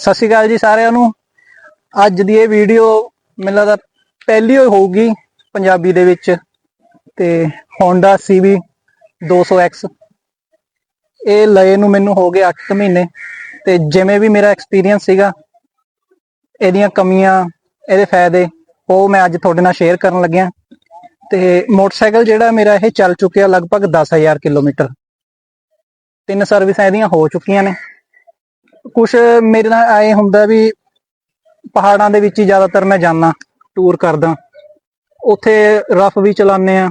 ਸਤਿ ਸ਼੍ਰੀ ਅਕਾਲ ਜੀ ਸਾਰਿਆਂ ਨੂੰ। ਅੱਜ ਦੀ ਇਹ ਵੀਡੀਓ ਮੈਨੂੰ ਲੱਗਦਾ ਪਹਿਲੀ ਹੋਈ ਹੋਊਗੀ ਪੰਜਾਬੀ ਦੇ ਵਿੱਚ ਤੇ Honda CB 200X ਇਹ ਲਏ ਨੂੰ ਮੈਨੂੰ ਹੋ ਗਏ 8 ਮਹੀਨੇ ਤੇ ਜਿਵੇਂ ਵੀ ਮੇਰਾ ਐਕਸਪੀਰੀਅੰਸ ਸੀਗਾ, ਇਹਦੀਆਂ ਕਮੀਆਂ, ਇਹਦੇ ਫਾਇਦੇ, ਉਹ ਮੈਂ ਅੱਜ ਤੁਹਾਡੇ ਨਾਲ ਸ਼ੇਅਰ ਕਰਨ ਲੱਗਿਆ। ਤੇ ਮੋਟਰਸਾਈਕਲ ਜਿਹੜਾ ਮੇਰਾ ਇਹ ਚੱਲ ਚੁੱਕਿਆ ਲਗਭਗ 10000 ਕਿਲੋਮੀਟਰ। ਤਿੰਨ ਸਰਵਿਸਾਂ ਇਹਦੀਆਂ ਹੋ ਚੁੱਕੀਆਂ ਨੇ। ਕੁਛ ਮੇਰੇ ਨਾਲ ਐ ਹੁੰਦਾ ਵੀ ਪਹਾੜਾਂ ਦੇ ਵਿੱਚ ਹੀ ਜ਼ਿਆਦਾਤਰ ਮੈਂ ਜਾਂਦਾ ਟੂਰ ਕਰਦਾ। ਉੱਥੇ ਰਫ ਵੀ ਚਲਾਉਂਦੇ ਆ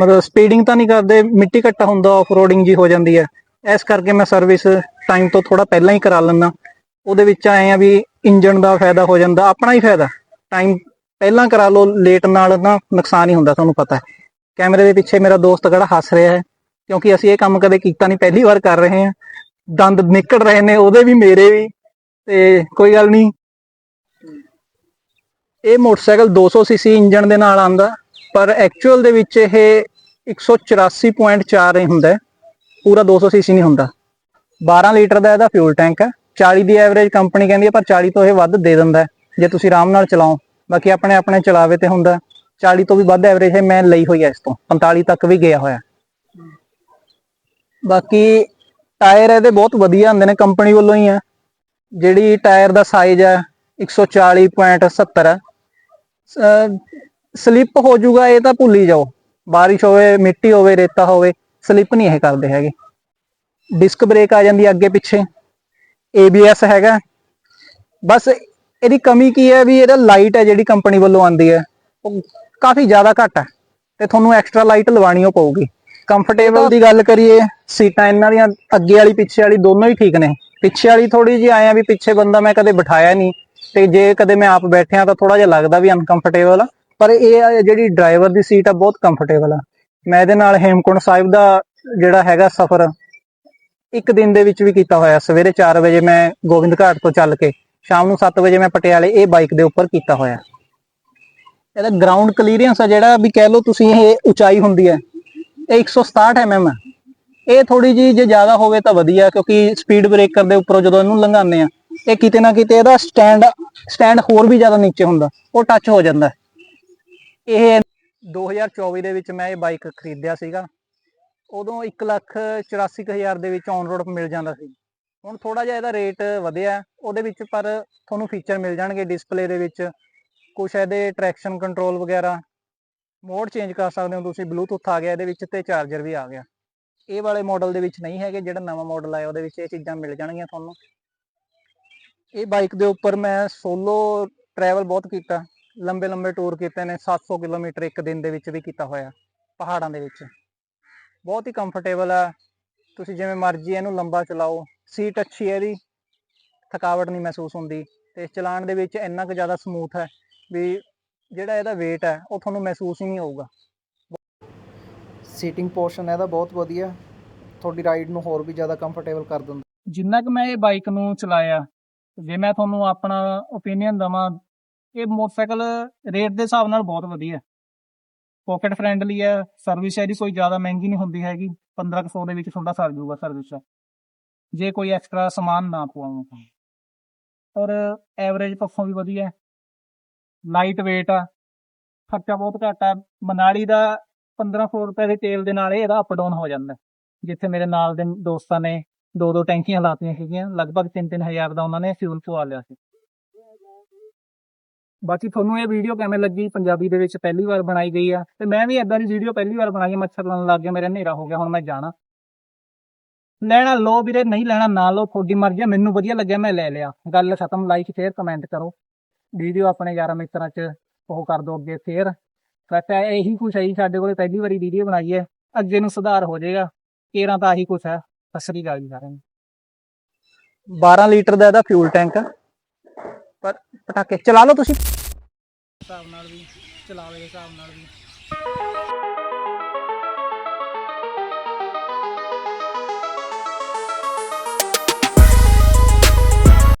ਮਤਲਬ ਸਪੀਡਿੰਗ ਤਾਂ ਨਹੀਂ ਕਰਦੇ, ਮਿੱਟੀ ਘੱਟਾ ਹੁੰਦਾ ਆਫ ਰੋਡਿੰਗ ਜੀ ਹੋ ਜਾਂਦੀ ਹੈ। ਇਸ ਕਰਕੇ ਮੈਂ ਸਰਵਿਸ ਟਾਈਮ ਤੋਂ ਥੋੜਾ ਪਹਿਲਾਂ ਹੀ ਕਰਾ ਲੈਂਦਾ। ਉਹਦੇ ਵਿੱਚ ਆਏ ਆ ਵੀ ਇੰਜਨ ਦਾ ਫਾਇਦਾ ਹੋ ਜਾਂਦਾ, ਆਪਣਾ ਹੀ ਫਾਇਦਾ। ਟਾਈਮ ਪਹਿਲਾਂ ਕਰਾ ਲਓ ਲੇਟ ਨਾਲ ਨਾ ਨੁਕਸਾਨ ਹੀ ਹੁੰਦਾ, ਤੁਹਾਨੂੰ ਪਤਾ ਹੈ। ਕੈਮਰੇ ਦੇ ਪਿੱਛੇ ਮੇਰਾ ਦੋਸਤ ਕਿਹੜਾ ਹੱਸ ਰਿਹਾ ਹੈ, ਕਿਉਂਕਿ ਅਸੀਂ ਇਹ ਕੰਮ ਕਦੇ ਕੀਤਾ ਨਹੀਂ, ਪਹਿਲੀ ਵਾਰ ਕਰ ਰਹੇ ਹਾਂ। ਦੰਦ ਨਿਕਲ ਰਹੇ ਨੇ, ਉਹਦੇ ਵੀ ਮੇਰੇ ਵੀ, ਤੇ ਕੋਈ ਗੱਲ ਨਹੀਂ। ਇਹ ਮੋਟਰਸਾਈਕਲ 200 ਸੀਸੀ ਇੰਜਨ ਦੇ ਨਾਲ ਆਂਦਾ ਪਰ ਐਕਚੁਅਲ ਦੇ ਵਿੱਚ ਇਹ 184.4 ਹੁੰਦਾ ਹੈ। ਪੂਰਾ 200 ਸੀਸੀ ਨਹੀਂ ਹੁੰਦਾ। 12 ਲੀਟਰ ਦਾ ਇਹਦਾ ਫਿਊਲ ਟੈਂਕ ਹੈ। 40 ਦੀ ਐਵਰੇਜ ਕੰਪਨੀ ਕਹਿੰਦੀ ਹੈ, ਪਰ 40 ਤੋਂ ਇਹ ਵੱਧ ਦੇ ਦਿੰਦਾ ਜੇ ਤੁਸੀਂ ਆਰਾਮ ਨਾਲ ਚਲਾਓ, ਬਾਕੀ ਆਪਣੇ ਆਪਣੇ ਚਲਾਵੇ ਤੇ ਹੁੰਦਾ 40 ਤੋਂ ਵੀ ਵੱਧ ਐਵਰੇਜ ਹੈ ਮੈਂ ਲਈ ਹੋਈ ਹੈ ਇਸ ਤੋਂ। 45 ਤੱਕ ਵੀ ਗਿਆ ਹੋਇਆ। ਬਾਕੀ ਟਾਇਰ ਇਹਦੇ ਬਹੁਤ ਵਧੀਆ ਹੁੰਦੇ ਨੇ ਕੰਪਨੀ ਵੱਲੋਂ ਹੀ ਆ। ਜਿਹੜੀ ਟਾਇਰ ਦਾ ਸਾਈਜ਼ ਹੈ 140.70 ਹੈ ਸਲਿੱਪ ਹੋ ਜਾਊਗਾ ਇਹ ਤਾਂ ਭੁੱਲ ਹੀ ਜਾਓ। ਬਾਰਿਸ਼ ਹੋਵੇ ਮਿੱਟੀ ਹੋਵੇ ਰੇਤਾ ਹੋਵੇ ਸਲਿੱਪ ਨਹੀਂ ਇਹ ਕਰਦੇ ਹੈਗੇ। ਡਿਸਕ ਬ੍ਰੇਕ ਆ ਜਾਂਦੀ ਹੈ ਅੱਗੇ ਪਿੱਛੇ। ABS ਹੈਗਾ। ਬਸ ਇਹਦੀ ਕਮੀ ਕੀ ਹੈ ਵੀ ਇਹਦਾ ਲਾਈਟ ਹੈ ਜਿਹੜੀ ਕੰਪਨੀ ਵੱਲੋਂ ਆਉਂਦੀ ਹੈ। ਉਹ ਕਾਫੀ ਜ਼ਿਆਦਾ ਘੱਟ ਹੈ। ਤੇ ਤੁਹਾਨੂੰ ਐਕਸਟਰਾ ਲਾਈਟ ਲਵਾਣੀ ਉਹ ਪਊਗੀ। ਕੰਫਰਟੇਬਲ ਦੀ ਗੱਲ ਕਰੀਏ। ਸੀਟਾਂ ਇਹਨਾਂ ਦੀਆਂ ਅੱਗੇ ਵਾਲੀ, ਪਿੱਛੇ ਵਾਲੀ ਦੋਨੋਂ ਹੀ ਠੀਕ ਨੇ। ਪਿੱਛੇ ਵਾਲੀ ਥੋੜੀ ਜਿਹੀ ਆਇਆ ਵੀ ਪਿੱਛੇ ਬੰਦਾ ਮੈਂ ਕਦੇ ਬਿਠਾਇਆ ਨਹੀਂ ਤੇ ਜੇ ਕਦੇ ਮੈਂ ਆਪ ਬੈਠਿਆ ਤਾਂ ਥੋੜਾ ਜਿਹਾ ਲੱਗਦਾ ਵੀ ਅਨਕੰਫਰਟੇਬਲ ਆ। ਪਰ ਇਹ ਜਿਹੜੀ ਡਰਾਈਵਰ ਦੀ ਸੀਟ ਆ, ਬਹੁਤ ਕੰਫਰਟੇਬਲ ਆ। ਮੈਂ ਇਹਦੇ ਨਾਲ ਹੇਮਕੁੰਟ ਸਾਹਿਬ ਦਾ ਜਿਹੜਾ ਹੈਗਾ ਸਫ਼ਰ ਇੱਕ ਦਿਨ ਦੇ ਵਿੱਚ ਵੀ ਕੀਤਾ ਹੋਇਆ। ਸਵੇਰੇ 4 ਵਜੇ ਮੈਂ ਗੋਬਿੰਦ ਘਾਟ ਤੋਂ ਚੱਲ ਕੇ, ਸ਼ਾਮ ਨੂੰ 7 ਵਜੇ ਮੈਂ ਪਟਿਆਲੇ ਇਹ ਬਾਈਕ ਦੇ ਉੱਪਰ ਕੀਤਾ ਹੋਇਆ। ਇਹਦਾ ਗਰਾਊਂਡ ਕਲੀਅਰੈਂਸ ਆ ਜਿਹੜਾ ਵੀ ਕਹਿ ਲਓ ਤੁਸੀਂ ਇਹ ਉਚਾਈ ਹੁੰਦੀ ਹੈ, ਇਹ 167 mm ਹੈ ਇਹ ਥੋੜੀ ਜੀ ਜੇ ਜ਼ਿਆਦਾ ਹੋਵੇ ਤਾਂ ਵਧੀਆ, ਕਿਉਂਕਿ ਸਪੀਡ ਬ੍ਰੇਕਰ ਦੇ ਉੱਪਰੋਂ ਜਦੋਂ ਇਹਨੂੰ ਲੰਘਾਉਂਦੇ ਆ ਇਹ ਕਿਤੇ ਨਾ ਕਿਤੇ ਇਹਦਾ ਸਟੈਂਡ ਸਟੈਂਡ ਹੋਰ ਵੀ ਜ਼ਿਆਦਾ ਨੀਚੇ ਹੁੰਦਾ, ਉਹ ਟੱਚ ਹੋ ਜਾਂਦਾ। ਹੈ। ਇਹ 2024 ਦੇ ਵਿੱਚ ਮੈਂ ਇਹ ਬਾਈਕ ਖਰੀਦਿਆ ਸੀਗਾ। ਉਦੋਂ 184000 ਦੇ ਵਿੱਚ ਔਨ ਰੋਡ ਮਿਲ ਜਾਂਦਾ ਸੀ। ਹੁਣ ਥੋੜਾ ਜਿਹਾ ਇਹਦਾ ਰੇਟ ਵਧਿਆ, ਉਹਦੇ ਵਿੱਚ ਪਰ ਤੁਹਾਨੂੰ ਫੀਚਰ ਮਿਲ ਜਾਣਗੇ ਡਿਸਪਲੇ ਦੇ ਵਿੱਚ। ਕੁਝ ਇਹਦੇ ਟਰੈਕਸ਼ਨ ਕੰਟਰੋਲ ਵਗੈਰਾ ਮੋਡ ਚੇਂਜ ਕਰ ਸਕਦੇ ਹੋ ਤੁਸੀਂ ਬਲੂਟੁੱਥ ਆ ਗਿਆ, ਇਹਦੇ ਵਿੱਚ ਤੇ ਚਾਰਜਰ ਵੀ ਆ ਗਿਆ। ਇਹ ਵਾਲੇ ਮਾਡਲ ਦੇ ਵਿੱਚ ਨਹੀਂ ਹੈਗੇ, ਜਿਹੜਾ ਨਵਾਂ ਮਾਡਲ ਆਇਆ, ਉਹਦੇ ਵਿੱਚ ਇਹ ਚੀਜ਼ਾਂ ਮਿਲ ਜਾਣਗੀਆਂ ਤੁਹਾਨੂੰ। ਇਹ ਬਾਈਕ ਦੇ ਉੱਪਰ ਮੈਂ ਸੋਲੋ ਟਰੈਵਲ ਬਹੁਤ ਕੀਤਾ। ਲੰਬੇ ਲੰਬੇ ਟੂਰ ਕੀਤੇ ਨੇ 700 ਕਿਲੋਮੀਟਰ ਇੱਕ ਦਿਨ ਦੇ ਵਿੱਚ ਵੀ ਕੀਤਾ ਹੋਇਆ, ਪਹਾੜਾਂ ਦੇ ਵਿੱਚ। ਬਹੁਤ ਹੀ ਕੰਫਰਟੇਬਲ ਆ। ਤੁਸੀਂ ਜਿਵੇਂ ਮਰਜ਼ੀ ਇਹਨੂੰ ਲੰਬਾ ਚਲਾਓ। ਸੀਟ ਅੱਛੀ ਹੈ ਇਹਦੀ, ਥਕਾਵਟ ਨਹੀਂ ਮਹਿਸੂਸ ਹੁੰਦੀ। ਤੇ ਚਲਾਉਣ ਦੇ ਵਿੱਚ ਇੰਨਾ ਕੁ ਜ਼ਿਆਦਾ ਸਮੂਥ ਹੈ ਵੀ ਜਿਹੜਾ ਇਹਦਾ weight ਹੈ, ਉਹ ਤੁਹਾਨੂੰ ਮਹਿਸੂਸ ਹੀ ਨਹੀਂ ਹੋਊਗਾ। ਸੀਟਿੰਗ ਪੋਰਸ਼ਨ ਇਹਦਾ ਬਹੁਤ ਵਧੀਆ। ਤੁਹਾਡੀ ਰਾਈਡ ਨੂੰ ਹੋਰ ਵੀ ਜ਼ਿਆਦਾ ਕੰਫਰਟੇਬਲ ਕਰ ਦਿੰਦਾ। ਜਿੰਨਾ ਕਿ ਮੈਂ ਇਹ ਬਾਈਕ ਨੂੰ ਚਲਾਇਆ, ਜੇ ਮੈਂ ਤੁਹਾਨੂੰ ਆਪਣਾ ਓਪੀਨੀਅਨ ਦਵਾਂ, ਇਹ ਮੋਟਰਸਾਈਕਲ ਰੇਟ ਦੇ ਹਿਸਾਬ ਨਾਲ ਬਹੁਤ ਵਧੀਆ ਪਾਕਟ ਫ੍ਰੈਂਡਲੀ ਹੈ ਸਰਵਿਸ ਇਹਦੀ, ਕੋਈ ਜ਼ਿਆਦਾ ਮਹਿੰਗੀ ਨਹੀਂ ਹੁੰਦੀ ਹੈਗੀ। 1500 ਦੇ ਵਿੱਚ ਤੁਹਾਡਾ ਸਰ ਜੂਗਾ ਸਰਵਿਸ ਜੇ ਕੋਈ ਐਕਸਟਰਾ ਸਮਾਨ ਨਾ ਪਵਾਉਂ ਤਾਂ ਔਰ ਐਵਰੇਜ ਪੱਖੋਂ ਵੀ ਵਧੀਆ ਲਾਈਟ weight ਆ। ਖਰਚਾ ਬਹੁਤ ਘੱਟ ਆ। ਮਨਾਲੀ ਦਾ 1500 ਰੁਪਏ ਦੇ ਤੇਲ ਦੇ ਨਾਲ ਇਹ ਇਹਦਾ ਅਪ ਡਾਊਨ ਹੋ ਜਾਂਦਾ। ਜਿੱਥੇ ਮੇਰੇ ਨਾਲ ਦੇ ਦੋਸਤਾਂ ਨੇ ਦੋ ਦੋ ਟੈਂਕੀਆਂ ਲਾਤੀਆਂ ਸੀਗੀਆਂ, ਲਗਭਗ 3-3000 ਦਾ ਉਹਨਾਂ ਨੇ ਫਿਊਲ ਪਵਾ ਲਿਆ ਸੀ। ਬਾਕੀ ਤੁਹਾਨੂੰ ਇਹ ਵੀਡੀਓ ਕਿਵੇਂ ਲੱਗੀ? ਪੰਜਾਬੀ ਦੇ ਵਿੱਚ ਪਹਿਲੀ ਵਾਰ ਬਣਾਈ ਗਈ ਆ। ਤੇ ਮੈਂ ਵੀ ਇਦਾਂ ਦੀ ਵੀਡੀਓ ਪਹਿਲੀ ਵਾਰ ਬਣਾਈ ਮੱਛਰ ਲਾਉਣ ਲੱਗ ਗਿਆ, ਮੇਰਾ ਹਨੇਰਾ ਹੋ ਗਿਆ, ਹੁਣ ਮੈਂ ਜਾਣਾ। ਲੈਣਾ ਲੋ ਵੀਰੇ, ਨਹੀਂ ਲੈਣਾ ਨਾ ਲੋ ਤੁਹਾਡੀ ਮਰਜ਼ੀ ਆ ਮੈਨੂੰ ਵਧੀਆ ਲੱਗਿਆ, ਮੈਂ ਲੈ ਲਿਆ। ਗੱਲ ਖਤਮ ਲਾਈਕ ਸ਼ੇਅਰ ਕਮੈਂਟ ਕਰੋ। ਵੀਡੀਓ ਆਪਣੇ ਯਾਰਾਂ ਮਿੱਤਰਾਂ 'ਚ, ਉਹ ਕਰ ਦਿਓ ਅੱਗੇ ਸ਼ੇਅਰ ਬਸ ਇਹ- ਇਹੀ ਕੁਛ ਹੈ ਜੀ ਸਾਡੇ ਕੋਲੇ ਪਹਿਲੀ ਵਾਰੀ ਵੀਡੀਓ ਬਣਾਈ ਹੈ। ਅੱਗੇ ਨੂੰ ਸੁਧਾਰ ਹੋ ਜਾਏਗਾ। ਕੇਰਾਂ ਤਾਂ ਆਹੀ ਕੁਛ ਹੈ। ਸਤਿ ਸ੍ਰੀ ਅਕਾਲ ਜੀ ਸਾਰਿਆਂ ਨੂੰ। 12 ਲੀਟਰ ਦਾ ਇਹਦਾ ਫਿਊਲ ਟੈਂਕ ਪਰ ਪਟਾਕੇ ਚਲਾ ਲਓ ਤੁਸੀਂ। ਹਿਸਾਬ ਨਾਲ ਵੀ ਚਲਾਵੇ ਦੇ ਹਿਸਾਬ ਨਾਲ ਵੀ।